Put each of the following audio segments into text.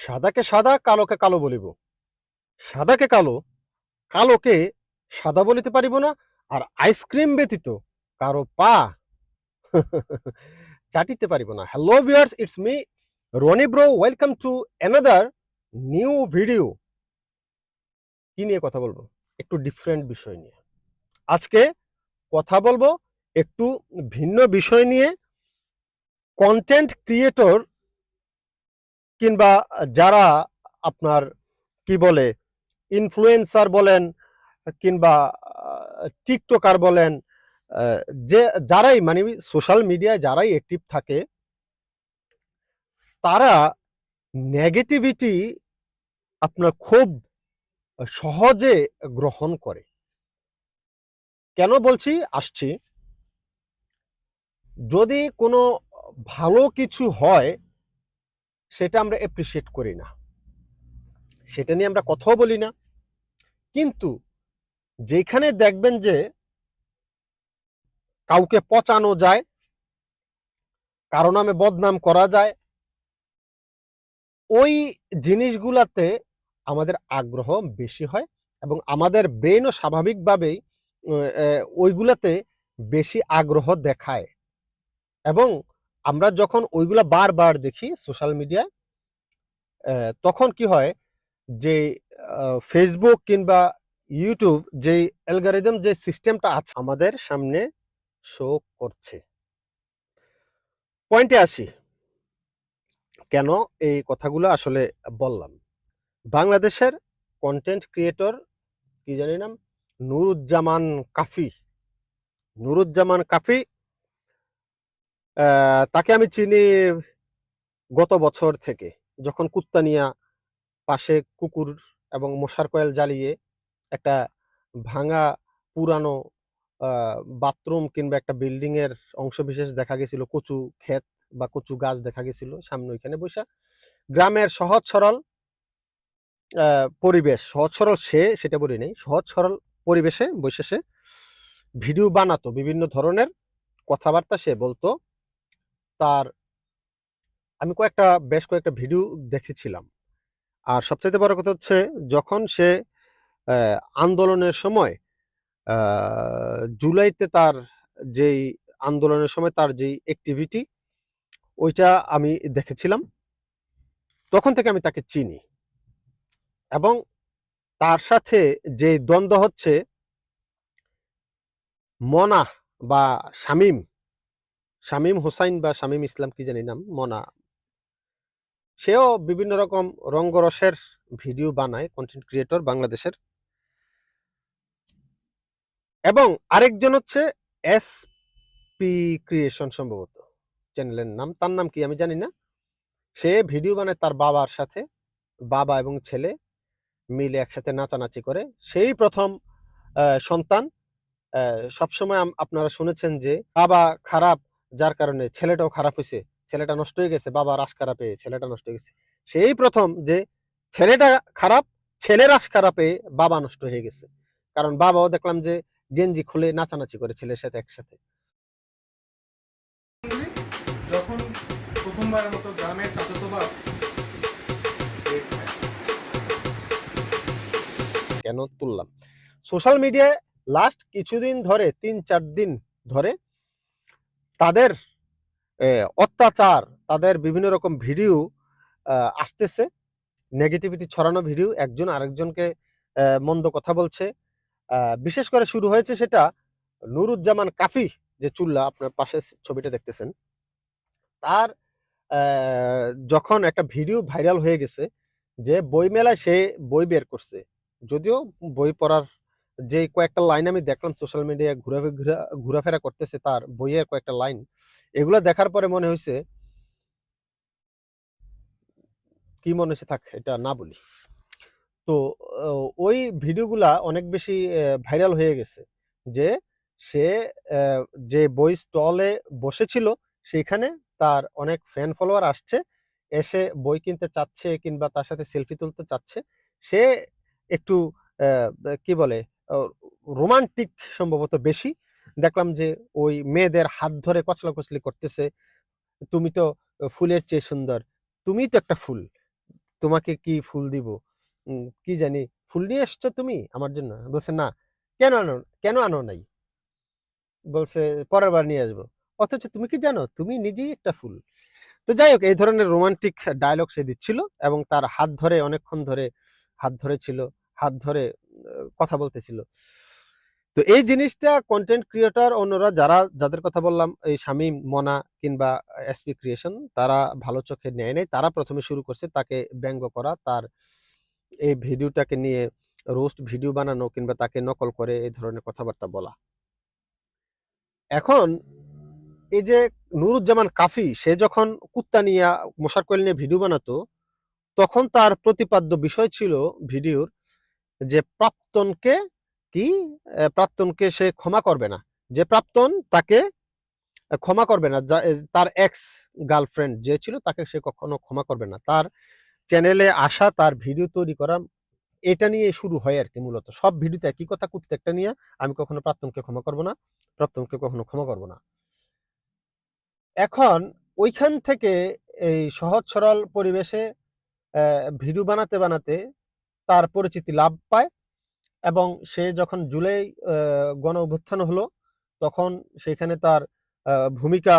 সাদাকে সাদা, কালোকে কালো বলিব। সাদাকে কালো, কালোকে সাদা বলিতে পারিব না, আর আইসক্রিম ব্যতীত কারও পা চাটিতে পারিব না। Hello viewers, it's me Rony bro, welcome to another new video. কি নিয়ে কথা বলব? একটু ডিফারেন্ট বিষয় নিয়ে। আজকে কথা বলব একটু ভিন্ন বিষয় নিয়ে। কন্টেন্ট ক্রিয়েটর কিংবা যারা আপনার, কি বলে ইনফ্লুয়েন্সার বলেন কিংবা টিকটকার বলেন যে, যারাই মানে সোশ্যাল মিডিয়ায় যারাই অ্যাক্টিভ থাকে, তারা নেগেটিভিটি আপনার খুব সহজে গ্রহণ করে। কেন বলছি? আসছি। যদি কোনো ভালো কিছু হয় সেটা আমরা এপ্রিসিয়েট করি না। সেটা নিয়ে আমরা কথাও বলি না। কিন্তু যেখানে দেখবেন যে কাউকে পচানো যায়, কারও নামে বদনাম করা যায়, ওই জিনিসগুলাতে আমাদের আগ্রহ বেশি হয় এবং আমাদের ব্রেনও স্বাভাবিকভাবেই ওইগুলাতে বেশি আগ্রহ দেখায়। এবং আমরা যখন ওইগুলা বারবার দেখি সোশ্যাল মিডিয়ায় তখন কি হয় যে ফেসবুক কিংবা ইউটিউব যে অ্যালগোরিদম যে সিস্টেমটা আছে আমাদের সামনে শো করছে। পয়েন্টে আসি। কেন এই কথাগুলো আসলে বললাম? বাংলাদেশের কন্টেন্ট ক্রিয়েটর কি জানি নাম? নুরুজ্জামান কাফি। নুরুজ্জামান কাফি তাকে আমি চিনি গত বছর থেকে। যখন কুত্তানিয়া পাশে কুকুর এবং মশার কয়েল জ্বালিয়ে একটা ভাঙা পুরানো বাথরুম কিংবা একটা বিল্ডিং এর অংশবিশেষ দেখা গেছিল, কচু ক্ষেত বা কচু গাছ দেখা গেছিল সামনে ওইখানে বৈশা গ্রামের সহজ সরল পরিবেশ, সহজ সরল সে, সেটা বলি নেই, সহজ সরল পরিবেশে বসে সে ভিডিও বানাতো, বিভিন্ন ধরনের কথাবার্তা সে বলতো। তার আমি কয়েকটা, বেশ কয়েকটা ভিডিও দেখেছিলাম। আর সবচাইতে বড় কথা হচ্ছে, যখন সে আন্দোলনের সময় জুলাইতে তার যেই আন্দোলনের সময় তার যেই অ্যাক্টিভিটি ওইটা আমি দেখেছিলাম। তখন থেকে আমি তাকে চিনি। এবং তার সাথে যে দ্বন্দ্ব হচ্ছে মনা বা শামীম শামীম হোসাইন বা শামীম ইসলাম কি জানি নাম, মনা। সেও বিভিন্ন রকম রঙ্গরসের ভিডিও বানায় কন্টেন্ট ক্রিয়েটর বাংলাদেশের। এবং আরেকজন হচ্ছে এস পি ক্রিয়েশন সম্ভবত, চ্যানেলের নাম। তার নাম কি আমি জানি না। সে ভিডিও বানায় তার বাবার সাথে, বাবা এবং ছেলে মিলে একসাথে নাচানাচি করে। সেই প্রথম সন্তান সবসময় আপনারা শুনেছেন যে, বাবা খারাপ যার কারণে ছেলেটাও খারাপ হয়েছে ছেলেটা নষ্ট হয়ে গেছে বাবা রাস খারাপ পেয়ে ছেলেটা নষ্ট হয়ে গেছে। সেই প্রথম যে ছেলেটা খারাপ ছেলে রাস খারাপ পেয়ে বাবা নষ্ট হয়ে গেছে। কারণ বাবাও দেখলাম যে গেঞ্জি খুলে নাচানাচি করে ছেলের সাথে একসাথে। যখন প্রথমবারের মতো গ্রামের চাচাতো বাপ কেন তুললাম? সোশ্যাল মিডিয়ায় লাস্ট কিছুদিন ধরে তিন চার দিন ধরে তাদের অত্যাচার, তাদের বিভিন্ন রকম ভিডিও আসতেছে। নেগেটিভিটি ছড়ানো ভিডিও, একজন আরেকজনকে মন্দ কথা বলছে। বিশেষ করে শুরু হয়েছে সেটা নুরুজ্জামান কাফি, যে চুল্লা আপনার পাশে ছবিটা দেখতেছেন। তার যখন একটা ভিডিও ভাইরাল হয়ে গেছে যে বই মেলায় সে বই বের করছে, যদিও বই পড়ার যে কয়েকটা লাইন আমি দেখলাম সোশ্যাল মিডিয়ায় ঘুরে ঘুরা ঘোরাফেরা করতেছে তার বইয়ের কয়েকটা লাইন এগুলো দেখার পরে মনে হয়েছে কি মনে হয়েছে থাক এটা না বলি। তো ওই ভিডিওগুলা অনেক বেশি ভাইরাল হয়ে গেছে যে সে যে বই স্টলে বসেছিল সেখানে তার অনেক ফ্যান ফলোয়ার আসছে, এসে বই কিনতে চাচ্ছে কিংবা তার সাথে সেলফি তুলতে চাচ্ছে, সে একটু কি বলে রোমান্টিক সম্ভবত বেশি। দেখলাম যে ওই মেয়েদের হাত ধরে কচলা কচলি করতেছে। তুমি তো ফুলের চেয়ে সুন্দর। তুমি তো একটা ফুল। তোমাকে কি ফুল দিব? কি জানি, ফুল নিয়ে এসছো তুমি আমার জন্য? বলছে, না। কেন আনো কেন আনো নাই? বলছে, পরের বার নিয়ে আসব। অথচ তুমি কি জানো, তুমি নিজেই একটা ফুল। তো যাই হোক, এই ধরনের রোমান্টিক ডায়লগ সে দিচ্ছিল এবং তার হাত ধরে, অনেকক্ষণ ধরে হাত ধরে ছিল। হাত ধরে কথা বলতেছিল। তো এই জিনিসটা কন্টেন্ট ক্রিয়েটর অন্যরা যারা, যাদের কথা বললাম, এই শামীম মনা কিংবা এসপি ক্রিয়েশন তারা ভালো চোখে নেয় নাই। তারা প্রথমে শুরু করছে তাকে ব্যঙ্গ করা, তার এই ভিডিওটাকে নিয়ে রোস্ট ভিডিও বানানো কিংবা তাকে নকল করে এই ধরনের কথাবার্তা বলা। এখন এই যে নুরুজ্জামান কাফি, সে যখন কুত্তা নিয়ে, মশার কোয়েল নিয়ে ভিডিও বানাতো, তখন তার প্রতিপাদ্য বিষয় ছিল ভিডিওর যে প্রাক্তনকে কি আহ, প্রাক্তনকে সে ক্ষমা করবে না। যে প্রাক্তন তাকে ক্ষমা করবে না। তার এক্স গার্লফ্রেন্ড যে ছিল তাকে সে কখনো ক্ষমা করবে না। তার চ্যানেলে আসা তার ভিডিও তৈরি করা এটা নিয়ে শুরু হয় আর কি মূলত। সব ভিডিওতে একই কথা প্রত্যেকটা নিয়ে আমি কখনো প্রাক্তনকে ক্ষমা করব না প্রাক্তনকে কখনো ক্ষমা করব না। এখন ওইখান থেকে এই সহজ সরল পরিবেশে ভিডিও বানাতে বানাতে তার পরিচিতি লাভ পায় এবং সে যখন জুলাই গণ অভ্যুত্থান হলো, তখন সেখানে তার ভূমিকা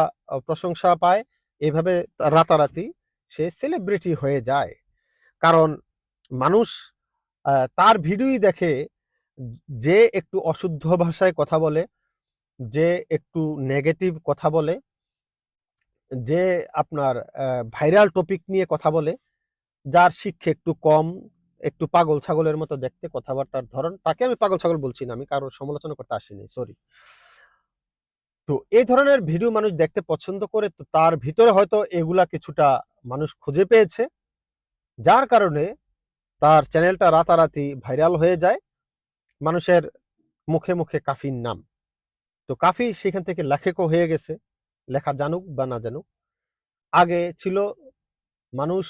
প্রশংসা পায়। এভাবে রাতারাতি সে সেলিব্রিটি হয়ে যায়। কারণ মানুষ তার ভিডিওই দেখে যে একটু অশুদ্ধ ভাষায় কথা বলে, যে একটু নেগেটিভ কথা বলে, যে আপনার ভাইরাল টপিক নিয়ে কথা বলে, যার শিক্ষা একটু কম একটু পাগল ছাগলের মতো দেখতে কথাবার্তার ধরন, তাকে আমি পাগল ছাগল বলছি না, আমি কারোর সমালোচনা করতে আসিনি সরি তো এই ধরনের ভিডিও মানুষ দেখতে পছন্দ করে, তো তার ভিতরে হয়তো এগুলা কিছুটা মানুষ খুঁজে পেয়েছে। যার কারণে তার চ্যানেলটা রাতারাতি ভাইরাল হয়ে যায়, মানুষের মুখে মুখে কাফির নাম। তো কাফি সেখান থেকে লেখকও হয়ে গেছে, লেখা জানুক বা না জানুক। আগে ছিল মানুষ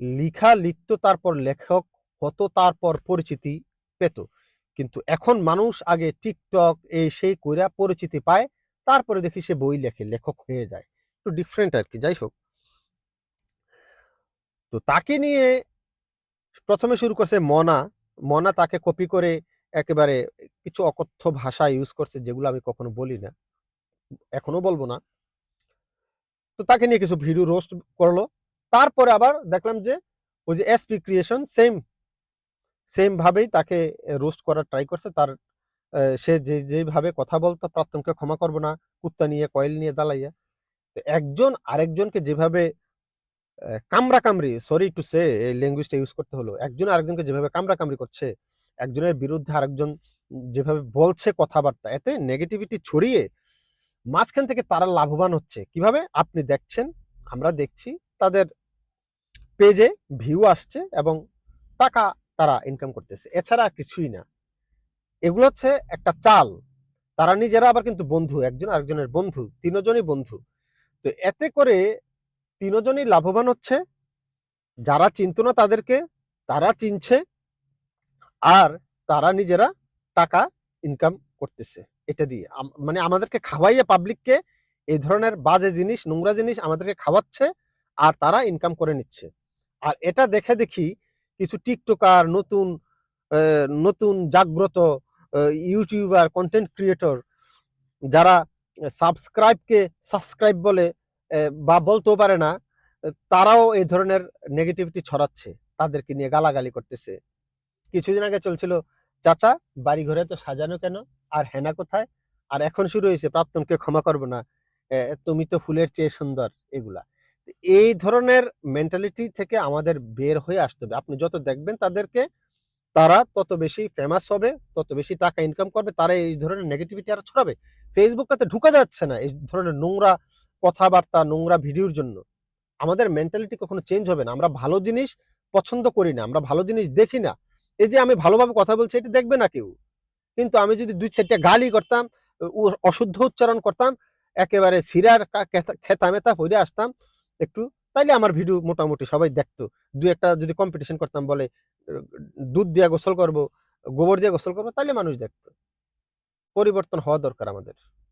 লিখা লিখতো, তারপর লেখক হতো, তারপর পরিচিতি পেত। কিন্তু এখন মানুষ আগে টিকটক এই সেই কইরা পরিচিতি পায়, তারপরে দেখি সে বই লেখে, লেখক হয়ে যায়। একটু ডিফারেন্ট আর কি যাই হোক তো তাকে নিয়ে প্রথমে শুরু করছে মনা। মনা তাকে কপি করে একেবারে কিছু অকথ্য ভাষা ইউজ করছে, যেগুলো আমি কখনো বলি না। এখনও বলব না। তো তাকে নিয়ে কিছু ভিডিও রোস্ট করল। তারপরে আবার দেখলাম যে ওই যে এসপি ক্রিয়েশন সেম সেম ভাবেই তাকে রোস্ট করার ট্রাই করছে। তার সে যে যেভাবে কথা বলতো প্রাক্তনকে ক্ষমা করব না কুত্তা নিয়ে কয়েল নিয়ে জ্বালাইয়া। তো একজন আরেকজনকে যেভাবে আহ, কামড়া সরি টু সে এই ল্যাঙ্গুয়েজটা ইউজ করতে হলো একজন আরেকজনকে যেভাবে কামড়া কামড়ি করছে একজনের বিরুদ্ধে আরেকজন যেভাবে বলছে কথাবার্তা এতে নেগেটিভিটি ছড়িয়ে মাঝখান থেকে তারা লাভবান হচ্ছে। কীভাবে? আপনি দেখছেন আমরা দেখছি তাদের পেজে ভিউ আসছে এবং টাকা তারা ইনকাম করতেছে। এছাড়া কিছুই না। এগুলো হচ্ছে একটা চাল। তারা নিজেরা আবার কিন্তু বন্ধু, একজন আরেকজনের বন্ধু, তিনজনই বন্ধু। তো এতে করে তিনজনই লাভবান হচ্ছে। যারা চিনত না তাদেরকে, তারা চিনছে আর তারা নিজেরা টাকা ইনকাম করতেছে। এটা দিয়ে মানে আমাদেরকে খাওয়াইয়ে পাবলিককে এই ধরনের বাজে জিনিস, নোংরা জিনিস আমাদেরকে খাওয়াচ্ছে। আর তারা ইনকাম করে নিচ্ছে। আর এটা দেখে দেখি কিছু টিকটকার, নতুন নতুন জাগ্রত ইউটিউবার কন্টেন্ট ক্রিয়েটর যারা সাবস্ক্রাইবকে সাবস্ক্রাইব বলে বা বলতেও পারে না, তারাও এই ধরনের নেগেটিভিটি ছড়াচ্ছে, তাদেরকে নিয়ে গালাগালি করতেছে। কিছুদিন আগে চলছিল, চাচা বাড়ি ঘরে তো সাজানো কেন? আর হেনা কোথায়? আর এখন শুরু হয়েছে প্রাপ্তনকে ক্ষমা করব না। তুমি তো ফুলের চেয়ে সুন্দর, এগুলা। এই ধরনের মেন্টালিটি থেকে আমাদের বের হয়ে আসতে হবে। আপনি যত দেখবেন তাদেরকে, তারা তত বেশি ফেমাস হবে, তত বেশি টাকা ইনকাম করবে, তারা এই ধরনের নেগেটিভিটি আর ছড়াবে। ফেসবুকটাতে ঢুকা যাচ্ছে না এই ধরনের নোংরা কথাবার্তা, নোংরা ভিডিওর জন্য। আমাদের মেন্টালিটি কখনো চেঞ্জ হবে না। আমরা ভালো জিনিস পছন্দ করি না, আমরা ভালো জিনিস দেখি না। এই যে আমি ভালোভাবে কথা বলছি, এটা দেখবে না কেউ। কিন্তু আমি যদি দুই চারটা গালি করতাম অশুদ্ধ উচ্চারণ করতাম, একেবারে সিরার খেতা মেতা আসতাম একটু, তাইলে আমার ভিডিও মোটামুটি সবাই দেখতো। দু একটা যদি কম্পিটিশন করতাম, বলে, দুধ দিয়ে গোসল করব, গোবর দিয়ে গোসল করব, তাইলে মানুষ দেখতো। পরিবর্তন হওয়া দরকার আমাদের।